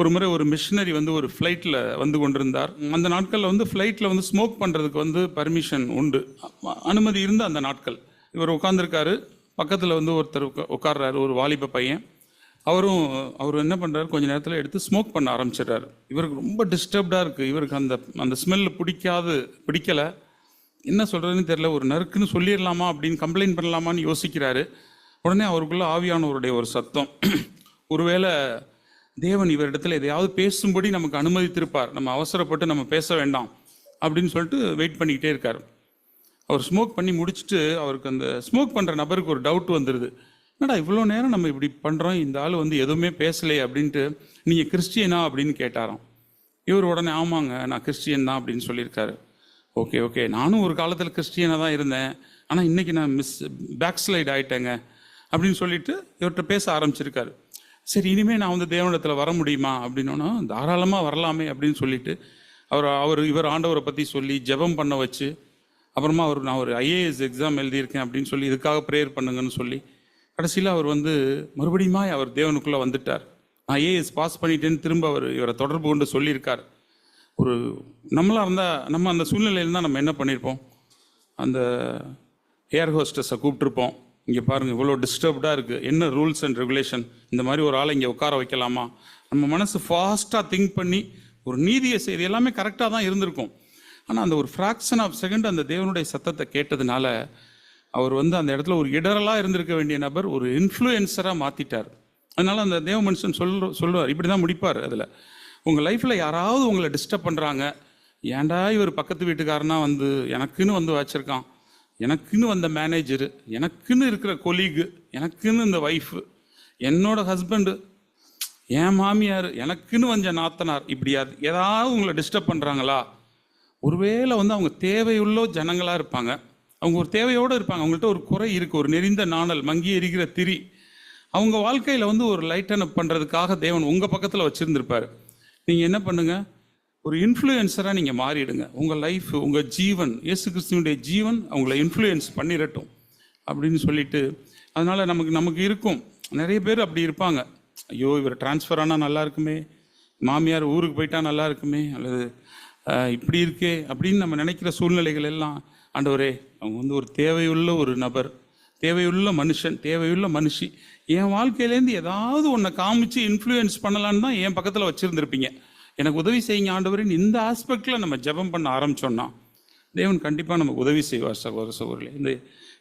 ஒரு முறை ஒரு மிஷினரி வந்து ஒரு ஃப்ளைட்டில் வந்து கொண்டிருந்தார். அந்த நாட்களில் வந்து ஃப்ளைட்டில் வந்து ஸ்மோக் பண்ணுறதுக்கு வந்து பர்மிஷன் உண்டு. அனுமதி இருந்த அந்த நாட்கள். இவர் உட்காந்துருக்காரு பக்கத்தில் வந்து ஒருத்தர் உட்கார்றாரு ஒரு வாலிப பையன். அவரும் அவர் என்ன பண்ணுறாரு கொஞ்ச நேரத்தில் எடுத்து ஸ்மோக் பண்ண ஆரம்பிச்சிடுறாரு. இவருக்கு ரொம்ப டிஸ்டர்ப்டாக இருக்குது இவருக்கு அந்த அந்த ஸ்மெல் பிடிக்காது பிடிக்கலை. என்ன சொல்கிறதுன்னு தெரியல. ஒரு நறுக்குன்னு சொல்லிடலாமா அப்படின்னு கம்ப்ளைண்ட் பண்ணலாமான்னு யோசிக்கிறாரு. உடனே அவருக்குள்ளே ஆவியானவருடைய ஒரு சத்தம். ஒருவேளை தேவன் இவரிடத்துல எதையாவது பேசும்படி நமக்கு அனுமதித்திருப்பார். நம்ம அவசரப்பட்டு நம்ம பேச வேண்டாம் அப்படின்னு சொல்லிட்டு வெயிட் பண்ணிக்கிட்டே இருக்கார். அவர் ஸ்மோக் பண்ணி முடிச்சுட்டு அவருக்கு அந்த ஸ்மோக் பண்ணுற நபருக்கு ஒரு டவுட் வந்துடுது என்னடா இவ்வளோ நேரம் நம்ம இப்படி பண்ணுறோம் இந்த ஆள் வந்து எதுவுமே பேசலையே அப்படின்ட்டு நீங்கள் கிறிஸ்டியனா அப்படின்னு கேட்டாராம். இவர் உடனே ஆமாங்க நான் கிறிஸ்டியன் தான் அப்படின்னு சொல்லியிருக்காரு. ஓகே ஓகே நானும் ஒரு காலத்தில் கிறிஸ்டியனாக தான் இருந்தேன். ஆனால் இன்னைக்கு நான் மிஸ் பேக் ஸ்லைட் அப்படின்னு சொல்லிட்டு இவர்கிட்ட பேச ஆரம்பிச்சிருக்காரு. சரி இனிமேல் நான் வந்து தேவனிடத்தில் வர முடியுமா? அப்படின்னோன்னா தாராளமாக வரலாமே அப்படின்னு சொல்லிட்டு அவர் அவர் இவர் ஆண்டவரை பற்றி சொல்லி ஜெபம் பண்ண வச்சு அப்புறமா அவர் நான் ஒரு ஐஏஎஸ் எக்ஸாம் எழுதியிருக்கேன் அப்படின்னு சொல்லி இதுக்காக ப்ரேயர் பண்ணுங்கன்னு சொல்லி கடைசியில் அவர் வந்து மறுபடியுமா அவர் தேவனுக்குள்ளே வந்துட்டார். நான் ஐஏஎஸ் பாஸ் பண்ணிட்டேன்னு திரும்ப அவர் இவரை தொடர்பு கொண்டு சொல்லியிருக்கார். ஒரு நம்மளாக இருந்தால் நம்ம அந்த சூழ்நிலையில் தான் நம்ம என்ன பண்ணியிருப்போம்? அந்த ஏர் ஹோஸ்டஸை கூப்பிட்டுருப்போம். இங்கே பாருங்கள் இவ்வளோ டிஸ்டர்ப்டாக இருக்குது என்ன ரூல்ஸ் அண்ட் ரெகுலேஷன் இந்த மாதிரி ஒரு ஆளை இங்கே உட்கார வைக்கலாமா? நம்ம மனசு ஃபாஸ்ட்டாக திங்க் பண்ணி ஒரு நீதியை செய்து எல்லாமே கரெக்டாக தான் இருந்திருக்கும். ஆனால் அந்த ஒரு ஃப்ராக்ஷன் ஆஃப் செகண்ட் அந்த தேவனுடைய சத்தத்தை கேட்டதுனால அவர் வந்து அந்த இடத்துல ஒரு இடரலாக இருந்திருக்க வேண்டிய நபர் ஒரு இன்ஃப்ளூயன்சராக மாற்றிட்டார் அதனால் அந்த தேவ மனுஷன் சொல்ற சொல்லுவார் இப்படி தான் முடிப்பார் அதில். உங்கள் லைஃப்பில் யாராவது உங்களை டிஸ்டர்ப் பண்ணுறாங்க ஏன்டா இவர் பக்கத்து வீட்டுக்காரனா வந்து எனக்குன்னு வந்து வச்சுருக்கான். எனக்குன்னு வந்த மேனேஜரு எனக்குன்னு இருக்கிற கொலீகு எனக்குன்னு இந்த ஒய்ஃபு என்னோட ஹஸ்பண்டு என் மாமியார் எனக்குன்னு வந்த நாத்தனார் இப்படி ஏதாவது உங்களை டிஸ்டர்ப் பண்ணுறாங்களா ஒருவேளை வந்து அவங்க தேவையுள்ள ஜனங்களாக இருப்பாங்க. அவங்க ஒரு தேவையோடு இருப்பாங்க. அவங்கள்ட்ட ஒரு குறை இருக்குது ஒரு நெறிந்த நாணல் மங்கி எரிகிற திரி. அவங்க வாழ்க்கையில் வந்து ஒரு லைட்டன் அப் பண்ணுறதுக்காக தேவன் உங்கள் பக்கத்தில் வச்சுருந்துருப்பார். நீங்கள் என்ன பண்ணுங்கள் ஒரு இன்ஃப்ளூயன்சராக நீங்கள் மாறிடுங்க. உங்கள் லைஃப் உங்கள் ஜீவன் இயேசு கிறிஸ்துவனுடைய ஜீவன் அவங்கள இன்ஃப்ளூயன்ஸ் பண்ணிடட்டும் அப்படின்னு சொல்லிட்டு அதனால் நமக்கு நமக்கு இருக்கும். நிறைய பேர் அப்படி இருப்பாங்க. ஐயோ இவர் ட்ரான்ஸ்ஃபர் ஆனால் நல்லா இருக்குமே. மாமியார் ஊருக்கு போயிட்டா நல்லா இருக்குமே. அல்லது இப்படி இருக்கே அப்படின்னு நம்ம நினைக்கிற சூழ்நிலைகள் எல்லாம் ஆண்டவரே அவங்க வந்து ஒரு தேவையுள்ள ஒரு நபர் தேவையுள்ள மனுஷன் தேவையுள்ள மனுஷி. என் வாழ்க்கையிலேருந்து ஏதாவது ஒன்றை காமிச்சு இன்ஃப்ளூயன்ஸ் பண்ணலான்னு தான் என் பக்கத்தில் வச்சுருந்துருப்பீங்க. எனக்கு உதவி செய்யுங்க ஆண்டவரின் இந்த ஆஸ்பெக்டில் நம்ம ஜெபம் பண்ண ஆரம்பிச்சோன்னா தேவன் கண்டிப்பாக நமக்கு உதவி செய்வார் சகோதர சகோதரிகளே. இந்த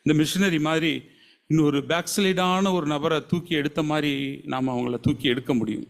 இந்த மிஷினரி மாதிரி இன்னொரு பேக்ஸ்லைடான ஒரு நபரை தூக்கி எடுத்த மாதிரி நாம் அவங்கள தூக்கி எடுக்க முடியும்.